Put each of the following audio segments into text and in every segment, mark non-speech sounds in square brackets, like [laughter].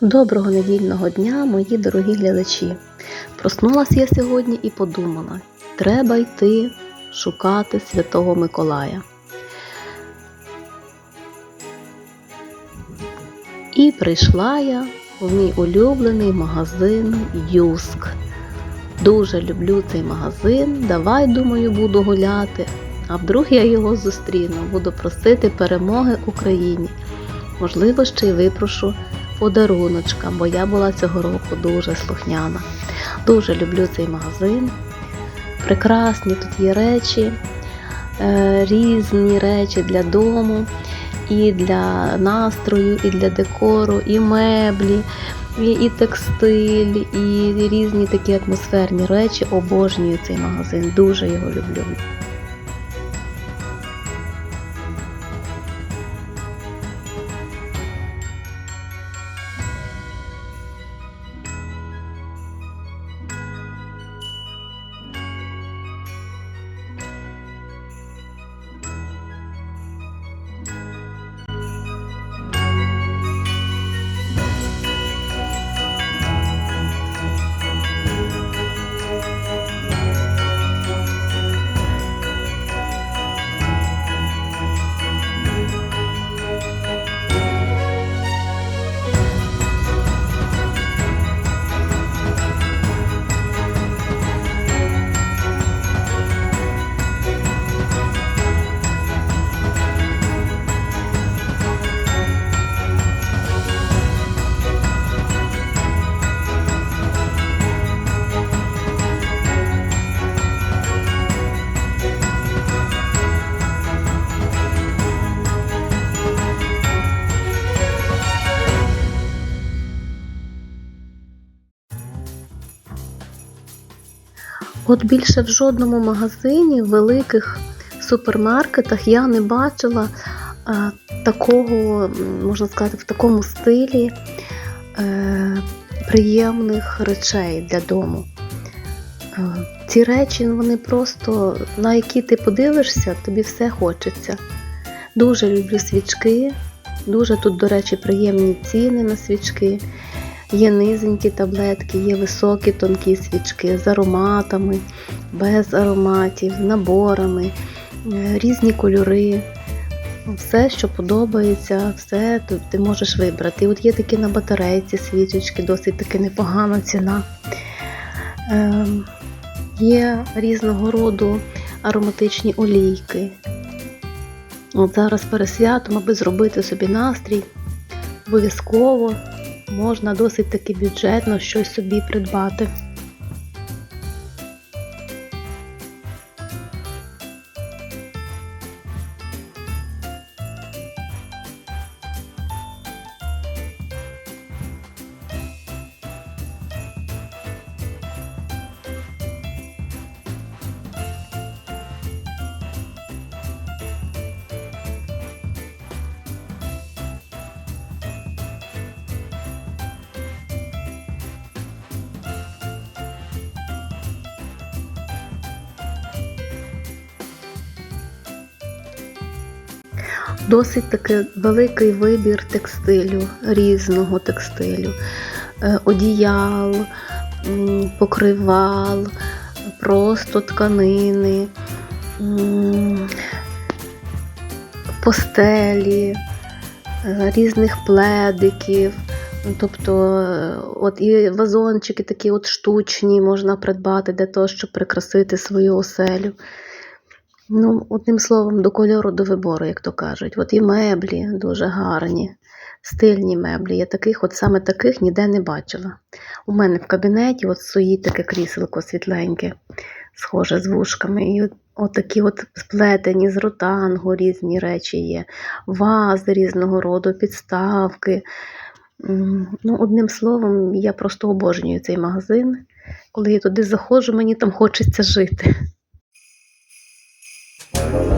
Доброго недільного дня, мої дорогі глядачі. Проснулася я сьогодні і подумала: треба йти шукати Святого Миколая. І прийшла я в мій улюблений магазин Юск. Дуже люблю цей магазин. Давай, думаю, буду гуляти. А вдруг я його зустріну, буду просити перемоги Україні. Можливо, ще й випрошу подаруночка, бо я була цього року дуже слухняна. Дуже люблю цей магазин. Прекрасні тут є речі, е, різні речі для дому, і для настрою, і для декору, і меблі, і, і текстиль, і різні такі атмосферні речі. Обожнюю цей магазин, дуже його люблю. От більше в жодному магазині, в великих супермаркетах я не бачила а, такого, можна сказати, в такому стилі е, приємних речей для дому. Е, ці речі ну, вони просто, на які ти подивишся, тобі все хочеться. Дуже люблю свічки, дуже тут, до речі, приємні ціни на свічки. Є низенькі таблетки, є високі тонкі свічки з ароматами, без ароматів, наборами, е, різні кольори. Все, що подобається, все ти можеш вибрати. І от є такі на батарейці свічечки, досить таки непогана ціна. Ем, Є різного роду ароматичні олійки. От зараз перед святом, аби зробити собі настрій, обов'язково можна досить таки бюджетно щось собі придбати. Досить таки великий вибір текстилю, різного текстилю, Е, одіял, покривал, просто тканини, постелі, е, різних пледиків. Тобто, е, от і вазончики такі от штучні можна придбати для того, щоб прикрасити свою оселю. Ну, одним словом, до кольору, до вибору, як то кажуть. От і меблі дуже гарні, стильні меблі. Я таких, от саме таких ніде не бачила. У мене в кабінеті от стоїть таке кріселко світленьке, схоже з вушками. І от, от сплетені з ротангу різні речі є, вази різного роду, підставки. Ну, одним словом, я просто обожнюю цей магазин. Коли я туди заходжу, мені там хочеться жити. Bye.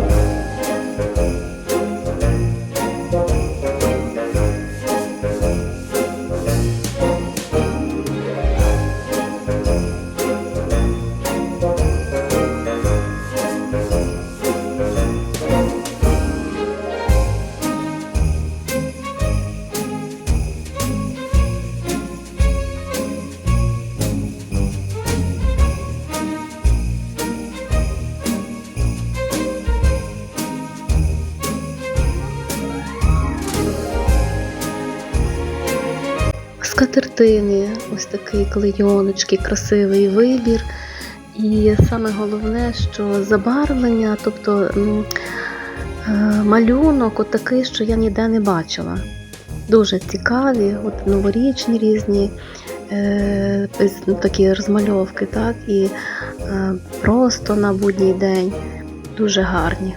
Скатертини, ось такий клейоночки, красивий вибір. І саме головне, що забарвлення, тобто е, малюнок от такий, що я ніде не бачила. Дуже цікаві, от новорічні різні е, ось такі розмальовки, так, і е, просто на будній день дуже гарні.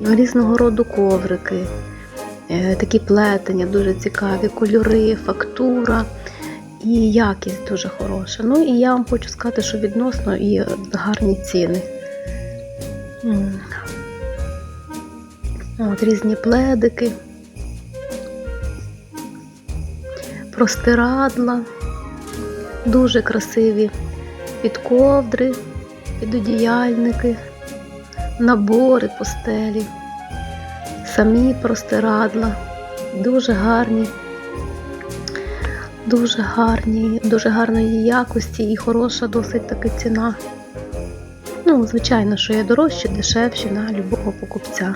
Різного роду коврики, такі плетення, дуже цікаві, кольори, фактура і якість дуже хороша. Ну і я вам хочу сказати, що відносно і гарні ціни. От різні пледики, простирадла, дуже красиві. Підковдри, підодіяльники, набори постелі, самі простирадла, дуже гарні, дуже гарні, дуже гарної якості і хороша досить таки ціна. Ну, звичайно, що є дорожчі, дешевші на любого покупця.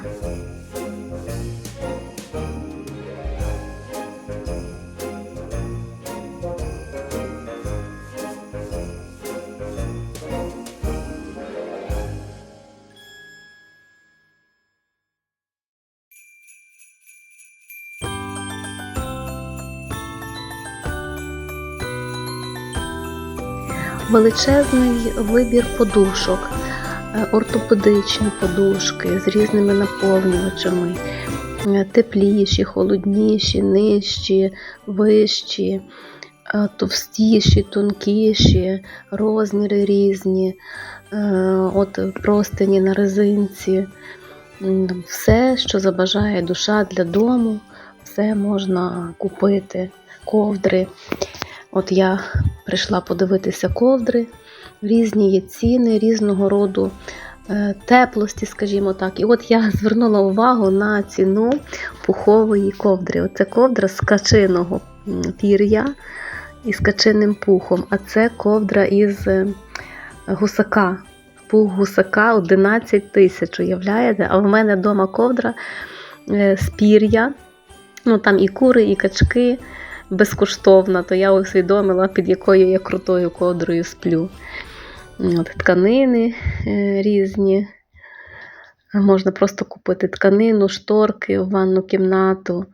Величезний вибір подушок, е, ортопедичні подушки з різними наповнювачами, е, тепліші, холодніші, нижчі, вищі, е, товстіші, тонкіші, розміри різні, от простині на резинці. Все, що забажає душа для дому, все можна купити, ковдри. От я прийшла подивитися ковдри, різні є ціни, різного роду е, теплості, скажімо так. І от я [laughs] звернула увагу на ціну пухової ковдри. Оце ковдра з качиного пір'я і з качиним пухом, а це ковдра із е, гусака. Пух гусака 11 тисяч, уявляєте? А в мене вдома ковдра е, з пір'я. Ну там і кури, і качки безкоштовна, то я усвідомила, під якою я крутою ковдрою сплю. От, тканини е, різні. Можна просто купити тканину, шторки в ванну кімнату.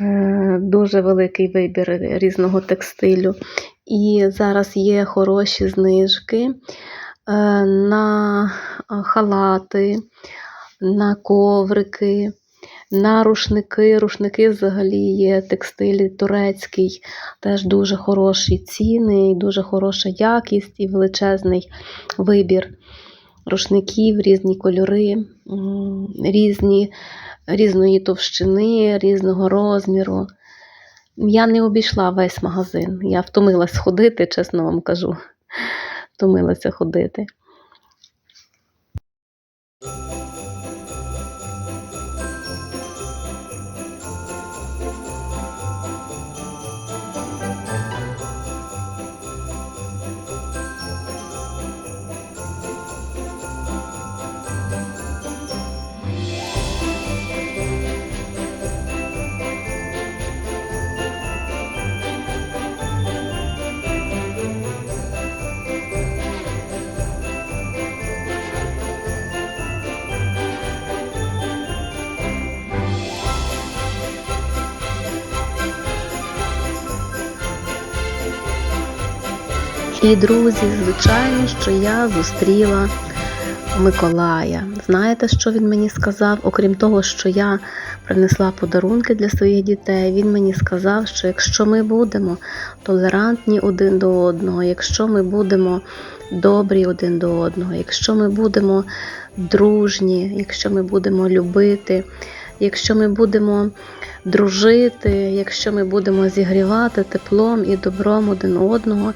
Е, Дуже великий вибір різного текстилю. І зараз є хороші знижки е, на халати, на коврики, на рушники. Рушники взагалі є текстиль турецький, теж дуже хороші ціни, дуже хороша якість і величезний вибір рушників, різні кольори, різні, різної товщини, різного розміру. Я не обійшла весь магазин. Я втомилась ходити, чесно вам кажу. Втомилася ходити. І, друзі, звичайно, що я зустріла Миколая. Знаєте, що він мені сказав? Окрім того, що я принесла подарунки для своїх дітей, він мені сказав, що якщо ми будемо толерантні один до одного, якщо ми будемо добрі один до одного, якщо ми будемо дружні, якщо ми будемо любити, якщо ми будемо дружити, якщо ми будемо зігрівати теплом і добром один одного,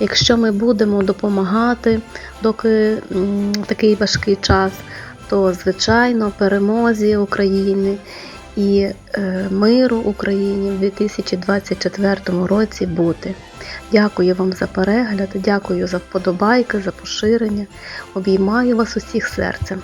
якщо ми будемо допомагати, доки такий важкий час, то звичайно перемозі України і е, миру Україні в 2024 році бути. Дякую вам за перегляд, дякую за вподобайки, за поширення. Обіймаю вас усіх серцем.